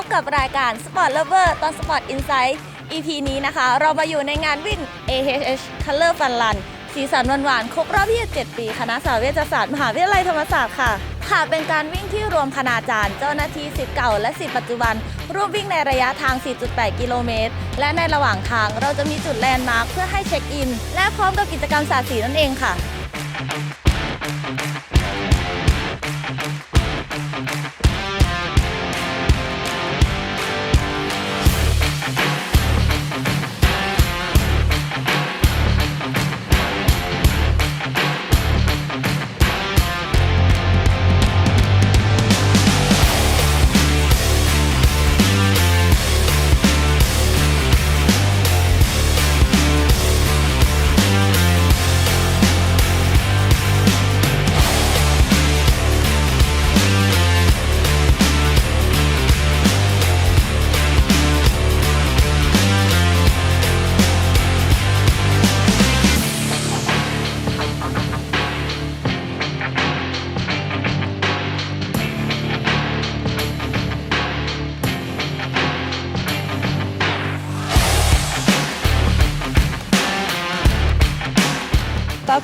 บกับรายการ Sport Lover ตอน Sport Insight EP นี้นะคะ เรามาอยู่ในงานวิ่ง AHH Color Fun Run สีสันหวานๆ ครบรอบ27ปี คณะสาเวชศาสตร์ มหาวิทยาลัยธรรมศาสตร์ค่ะ ค่ะ เป็นการวิ่งที่รวมคณาจารย์ เจ้าหน้าที่สิทธิ์เก่าและสิทธิ์ปัจจุบัน ร่วมวิ่งในระยะทาง 4.8 กิโลเมตร และในระหว่างทางเราจะมีจุดแลนด์มาร์คเพื่อให้เช็คอิน และพร้อมกับกิจกรรมสาสีนั่นเองค่ะ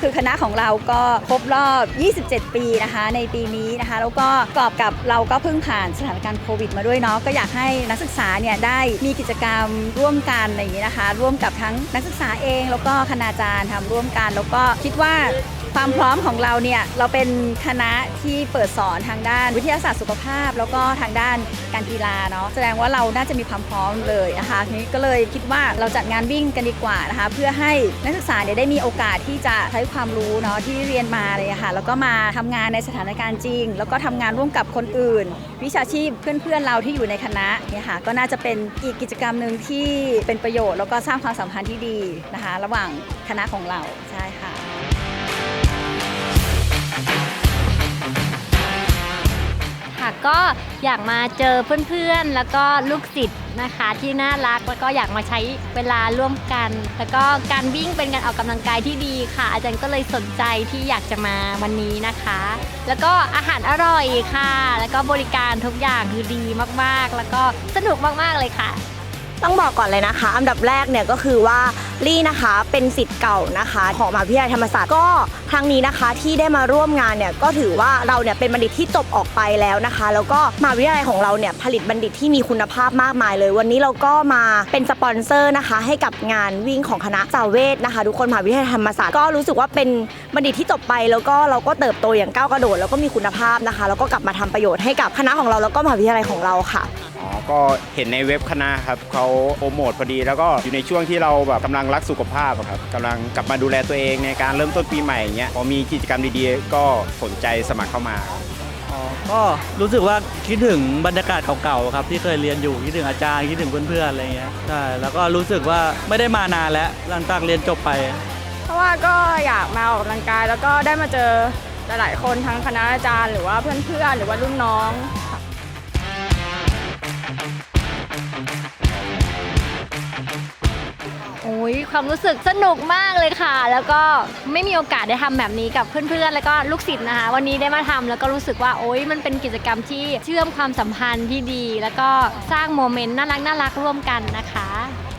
คือคณะของเราก็ครบรอบ 27 ปีนะคะ ในปีนี้นะคะ แล้วก็ประกอบกับเราก็เพิ่งผ่านสถานการณ์โควิดมาด้วยเนาะก็อยากให้นักศึกษาเนี่ยได้มีกิจกรรมร่วมกันอะไรอย่างนี้นะคะ ร่วมกับทั้งนักศึกษาเอง แล้วก็คณาจารย์ทำร่วมกัน แล้วก็คิดว่า ความพร้อมของเราเนี่ยเราเป็นคณะที่เปิดสอนทางด้านวิทยาศาสตร์สุขภาพ แล้วก็ทางด้านการกีฬาเนาะแสดงว่าเราน่าจะมีความพร้อมเลยนะคะทีนี้ก็เลยคิดว่าเราจัดงานวิ่งกันดีกว่านะคะ เพื่อให้นักศึกษาเนี่ยได้มีโอกาสที่จะใช้ความรู้เนาะที่เรียนมาเลยะค่ะแล้วก็มาทำงานในสถานการณ์จริง แล้วก็ทำงานร่วมกับคนอื่น วิชาชีพเพื่อนๆเราที่อยู่ในคณะเนี่ยค่ะก็น่าจะเป็นอีกกิจกรรมหนึ่งที่เป็นประโยชน์ แล้วก็สร้างความสัมพันธ์ที่ดีนะคะ ระหว่างคณะของเราใช่ค่ะ ค่ะก็อยากมาเจอเพื่อนๆ แล้วก็ลูกศิษย์นะคะที่น่ารักแล้วก็อยากมาใช้เวลาร่วมกัน แล้วก็การวิ่งเป็นการออกกำลังกายที่ดีค่ะ อาจารย์ก็เลยสนใจที่อยากจะมาวันนี้นะคะ แล้วก็อาหารอร่อยค่ะ แล้วก็บริการทุกอย่างคือดีมากๆ แล้วก็สนุกมากๆเลยค่ะ ต้องบอกก่อนเลยนะคะ อันดับแรกเนี่ยก็คือว่าลี่นะคะเป็นสิทธิ์เก่านะคะของมหาวิทยาลัยธรรมศาสตร์ก็ครั้งนี้นะคะที่ได้มาร่วมงานเนี่ยก็ถือว่าเราเนี่ยเป็นบัณฑิตที่จบออกไปแล้วนะคะ แล้วก็มหาวิทยาลัยของเราเนี่ยผลิตบัณฑิตที่มีคุณภาพมากมายเลย วันนี้เราก็มาเป็นสปอนเซอร์นะคะ ให้กับงานวิ่งของคณะสาวเวทนะคะ ทุกคนมหาวิทยาลัยธรรมศาสตร์ก็รู้สึกว่าเป็นบัณฑิตที่จบไป แล้วก็เราก็เติบโตอย่างก้าวกระโดดแล้วก็มีคุณภาพนะคะ แล้วก็กลับมาทำประโยชน์ให้กับคณะของเราแล้วก็มหาวิทยาลัยของเราค่ะ ก็เห็นในเว็บคณะครับเขาโปรโมทพอดี แล้วก็อยู่ในช่วงที่เราแบบกำลังรักสุขภาพอะครับกำลังกลับมาดูแลตัวเองในการเริ่มต้นปีใหม่อย่างเงี้ยพอมีกิจกรรมดีๆ ก็สนใจสมัครเข้ามาครับ อ๋อก็รู้สึกว่าคิดถึงบรรยากาศเก่าๆครับ ที่เคยเรียนอยู่คิดถึงอาจารย์คิดถึงเพื่อนๆอะไรเงี้ยใช่แล้วก็รู้สึกว่าไม่ได้มานานแล้วหลังจากเรียนจบไป เพราะว่าก็อยากมาออกกำลังกาย แล้วก็ได้มาเจอหลายๆคนทั้งคณะอาจารย์หรือว่าเพื่อนๆหรือว่ารุ่นน้อง ยความรู้สึกสนุกมากเลยค่ะ แล้วก็ไม่มีโอกาสได้ทำแบบนี้กับเพื่อนๆ แล้วก็ลูกศิษย์นะคะ วันนี้ได้มาทำแล้วก็รู้สึกว่าโอ้ยมันเป็นกิจกรรมที่เชื่อมความสัมพันธ์ที่ดี แล้วก็สร้างโมเมนต์น่ารักน่ารักร่วมกันนะคะ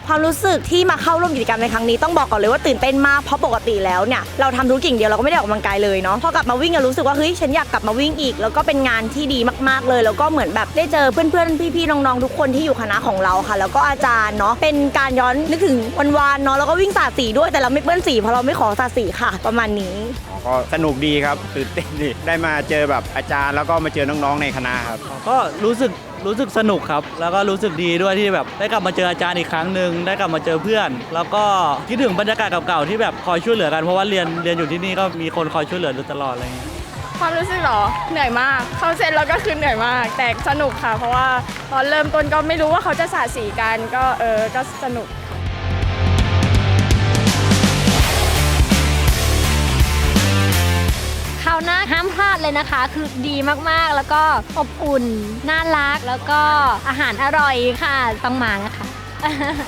ความรู้สึกที่มาเข้าร่วมกิจกรรมในครั้งนี้ต้องบอกก่อนเลยว่าตื่นเต้นมากเพราะปกติแล้วเนี่ยเราทำธุรกิจอย่างเดียวเราก็ไม่ได้ออกกำลังกายเลยเนาะพอกลับมาวิ่งอะรู้สึกว่าเฮ้ยฉันอยากกลับมาวิ่งอีก แล้วก็เป็นงานที่ดีมากๆเลย แล้วก็เหมือนแบบได้เจอเพื่อนๆพี่ๆน้องๆทุกคนที่อยู่คณะของเราค่ะ แล้วก็อาจารย์เนาะเป็นการย้อนนึกถึงวันวานๆเนาะแล้วก็วิ่งสาดสีด้วยแต่เราไม่เปื้อนสีเพราะเราไม่ขอสาดสีค่ะ ประมาณนี้ก็สนุกดีครับตื่นเต้นดีได้มาเจอแบบอาจารย์แล้วก็มาเจอน้องๆในคณะครับก็รู้สึกรู้สึกสนุกครับ แล้วก็รู้สึกดีด้วยที่แบบได้กลับมาเจออาจารย์อีกครั้งหนึ่งได้กลับมาเจอเพื่อน แล้วก็คิดถึงบรรยากาศเก่าๆที่แบบคอยช่วยเหลือกันเพราะว่าเรียนเรียนอยู่ที่นี่ก็มีคนคอยช่วยเหลืออยู่ตลอดอะไรเงี้ยความรู้สึกเหรอ เหนื่อยมาก เข้าเซ็นแล้วก็คือเหนื่อยมาก แต่สนุกค่ะ เพราะว่าตอนเริ่มต้นก็ไม่รู้ว่าเขาจะสาดสีกันก็เออก็สนุกาวหน้าห้ามพลาดเลยนะคะ คือดีมากๆ แล้วก็อบอุ่น น่ารัก แล้วก็อาหารอร่อยค่ะต้องมานะคะ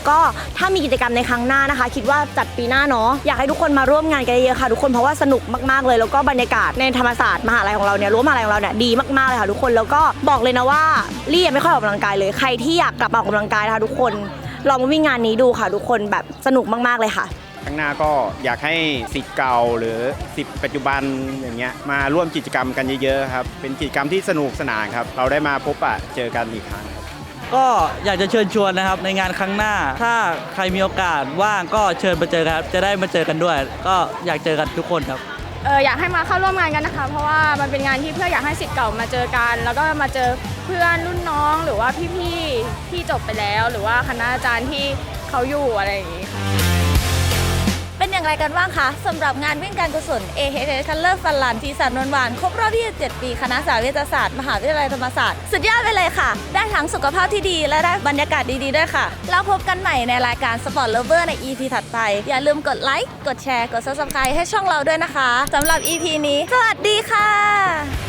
ก็ถ้ามีกิจกรรมในครั้งหน้านะคะ คิดว่าจัดปีหน้าเนาะอยากให้ทุกคนมาร่วมงานกันเยอะๆค่ะ ทุกคนเพราะว่าสนุกมากๆเลย แล้วก็บรรยากาศในธรรมศาสตร์มหาลัยของเราเนี่ยรั้วมหาลัยของเราเนี่ยดีมากๆเลยค่ะทุกคนแล้วก็บอกเลยนะว่าลี่ยังไม่ค่อยออกกำลังกายเลยใครที่อยากกลับมาออกกำลังกายนะคะทุกคนลองมาวิ่งงานนี้ดูค่ะ ทุกคนแบบสนุกมากๆเลยค่ะ ข้างหน้าก็อยากให้สิทธิ์เก่าหรือสิทธิ์ปัจจุบันอย่างเงี้ยมาร่วมกิจกรรมกันเยอะๆครับเป็นกิจกรรมที่สนุกสนานครับเราได้มาพบปะเจอกันอีกครั้งครับก็อยากจะเชิญชวนนะครับในงานครั้งหน้า ถ้าใครมีโอกาสว่างก็เชิญมาเจอกันครับจะได้มาเจอกันด้วย ก็อยากเจอกันทุกคนครับเอออยากให้มาเข้าร่วมงานกันนะคะ เพราะว่ามันเป็นงานที่เพื่ออยากให้สิทธิ์เก่ามาเจอกัน แล้วก็มาเจอเพื่อนรุ่นน้องหรือว่าพี่ๆที่จบไปแล้ว หรือว่าคณะอาจารย์ที่เขาอยู่อะไรอย่างงี้ค่ะเป็น อย่างไรกันบ้างคะสำหรับงานวิ่งการกุศล AHS Color Fun Run สีสันนวลหวานครบรอบ27 ปีคณะสาวิทยาศาสตร์ มหาวิทยาลัยธรรมศาสตร์ สุดยอดไปเลยค่ะ ได้ทั้งสุขภาพที่ดี และได้บรรยากาศดีๆด้วยค่ะ แล้วพบกันใหม่ในรายการ Sport Lover ใน EP ถัดไป อย่าลืมกดไลค์กดแชร์กด Subscribe ให้ช่องเราด้วยนะคะสำหรับ EP นี้ สวัสดีค่ะ